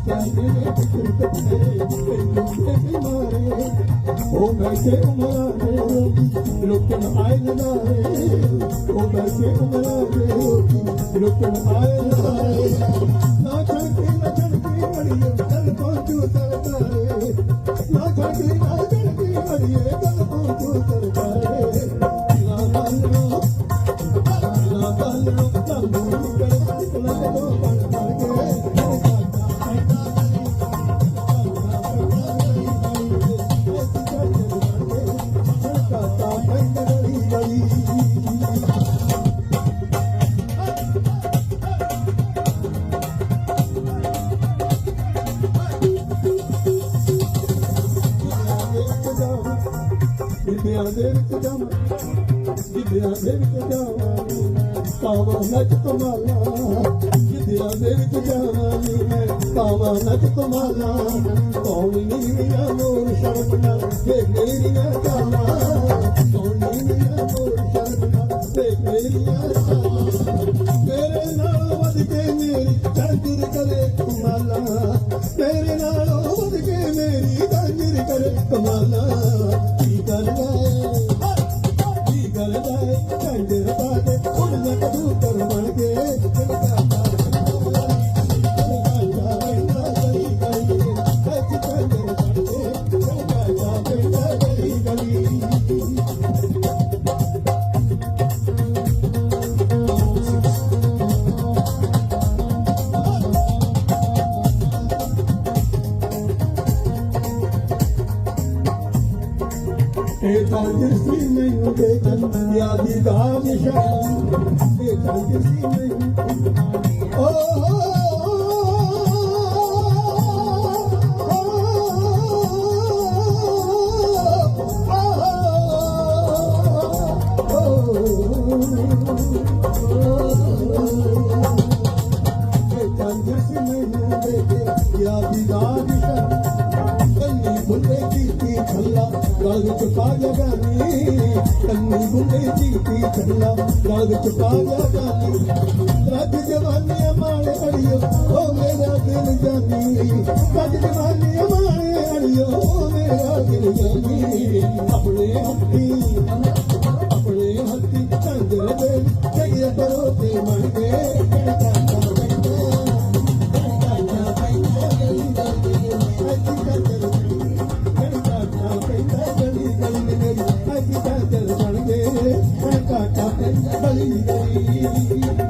ਉਹ ਬੈਠੇ ਉਮਰਾਂ ਦੇ ਲੋਕਨ ਆਏ ਨਾਰੇ ਉਹ ਬੈਠੇ ਉਮਰਾਂ ਦੇ ਲੋਕਨ ਆਏ ਨਾਰੇ ਨਾ ਛੜਕੀ ਨਾ ਛੜਕੀ ਮੜੀਏ ਗੱਲ ਪਹੁੰਚੂ ਸਰਕਾਰੇ ਨਾ ਛੜਕੀ ਨਾ ਛੜਕੀ ਮੜੀਏ ਗੱਲ ਪਹੁੰਚੂ ਸਰਕਾਰੇ ਨਾ ਮੰਨੋ ਨਾ ਬੰਨੋ ਤੰਬੂ ਕਰ ਨਾ ਦੋ ਬਣ ਵਿਦਿਆ ਦੇ ਵਿੱਚ ਜਾਵਾਂ ਵਿਦਿਆ ਦੇ ਵਿੱਚ ਜਾਵਾਂ ਕਾਵਾਂ ਨੱਚ ਕਮਾਲਾ ਵਿਦਿਆ ਦੇ ਵਿੱਚ ਜਾਵਾਂ ਮੈਂ ਕਾਵਾਂ ਨੱਚ ਕਮਾਲਾ ਕੌਣੀ ਨੀਆਂ ਮੋਰ ਸ਼ਰਮਨਾ ਵੇ ਮੇਰੀਆਂ ਚਾਲਾਂ ਕੌਣੀ ਨੀਆਂ ਮੋਰ ਸ਼ਰਮਨਾ ਵੇ ਮੇਰੀਆਂ ਚਾਲਾਂ ਤੇਰੇ ਨਾਲ ਵੱਧ ਕੇ ਮੇਰੀ ਕੰਜਰ ਕਰੇ ਕਮਾਲਾ, ਤੇਰੇ ਨਾਲ ਵੱਧ ਕੇ ਮੇਰੀ ਕੰਜਰ ਕਰੇ ਕਮਾਲਾ। do. ਤਾਂ ਜਿਸੀ ਮੈਨੂੰ ਦੇਖਣ ਯਾਦੀ ਦਾ ਨਿਸ਼ਾਨ ਇਹ ਤਾਂ ਮੈਨੂੰ ਵਿੱਚ ਪਾ ਜਾ ਗਾਨੀ। ਕੰਨੀ ਬੁੱਲੇ ਕੀਤੀ ਛੱਲਾ ਗਲ ਵਿੱਚ ਪਾ ਜਾ ਰੱਜ ਜਵਾਨੀ ਮਾਲੇ ਅੜਿਓ ਓ ਮੇਰਾ ਦਿਲ ਜਾਨੀ। ਰੱਜ ਜਵਾਨੀ ਮਾਲੇ ਅੜਿਓ ਓ ਮੇਰਾ ਦਿਲ ਜਾਨੀ। ਆਪਣੇ ਹੱਥੀ ka ka ka ka